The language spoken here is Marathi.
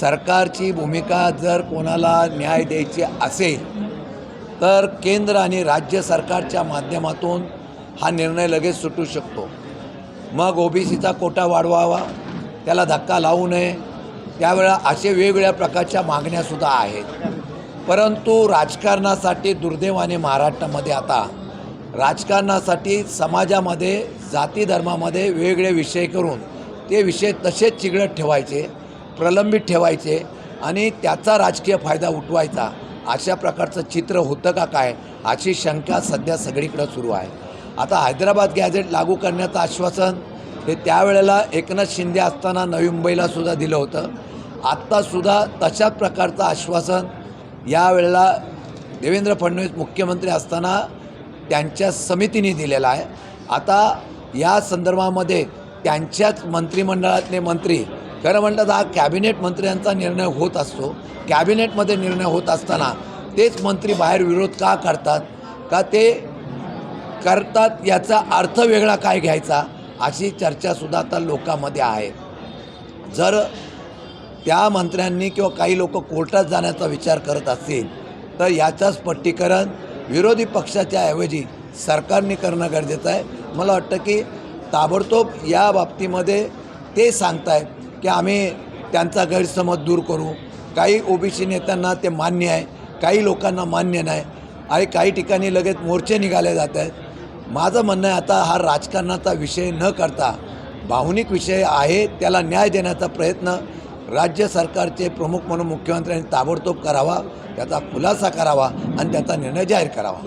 सरकारची भूमिका जर कोणाला न्याय द्यायची असेल तर केंद्र आणि राज्य सरकारच्या माध्यमातून हा निर्णय लगेच सुटू शकतो. मग ओबीसीचा कोटा वाढवावा त्याला धक्का लावू नये त्यावेळा असे वेगवेगळ्या प्रकारच्या मागण्यासुद्धा आहेत. परंतु राजकारणासाठी दुर्दैवाने महाराष्ट्रामध्ये आता राजकारणासाठी समाजामध्ये जाती धर्मामध्ये वेगवेगळे विषय करून ते विषय तसेच चिघळत ठेवायचे. प्रलंबित ठेवायचे आणि त्याचा राजकीय फायदा उठवायचा. अशा प्रकारचं चित्र होतं का काय? अशी शंका सध्या सगळीकडं सुरू आहे. आता हैदराबाद गॅझेट लागू करण्याचं आश्वासन हे त्यावेळेला एकनाथ शिंदे असताना नवी मुंबईला सुद्धा दिलं होतं. आत्तासुद्धा तशाच प्रकारचं आश्वासन यावेळेला देवेंद्र फडणवीस मुख्यमंत्री असताना त्यांच्या समितीने दिलेला आहे. आता या संदर्भामध्ये त्यांच्याच मंत्रिमंडळातले मंत्री खरं म्हटलं तर हा कॅबिनेट मंत्र्यांचा निर्णय होत असतो. कॅबिनेटमध्ये निर्णय होत असताना तेच मंत्री बाहेर विरोध का करतात? का ते करतात? याचा अर्थ वेगळा काय घ्यायचा? अशी चर्चासुद्धा आता लोकांमध्ये आहे. जर त्या मंत्र्यांनी किंवा काही लोक कोर्टात जाण्याचा विचार करत असतील तर याचं स्पष्टीकरण विरोधी पक्षाच्या ऐवजी सरकारने करणं गरजेचं आहे. मला वाटतं की ताबडतोब या बाबतीमध्ये ते सांगतायत. की आम्ही त्यांचा गैरसमज दूर करू. काही ओबीसी नेत्यांना ते मान्य आहे काही लोकांना मान्य नाही. आणि काही ठिकाणी लगेच मोर्चे निघाले जात आहेत. माझं म्हणणं आहे आता हा राजकारणाचा विषय न करता भावनिक विषय आहे त्याला न्याय देण्याचा प्रयत्न राज्य सरकारचे प्रमुख म्हणून मुख्यमंत्र्यांनी ताबडतोब करावा त्याचा खुलासा करावा आणि त्याचा निर्णय जाहीर करावा.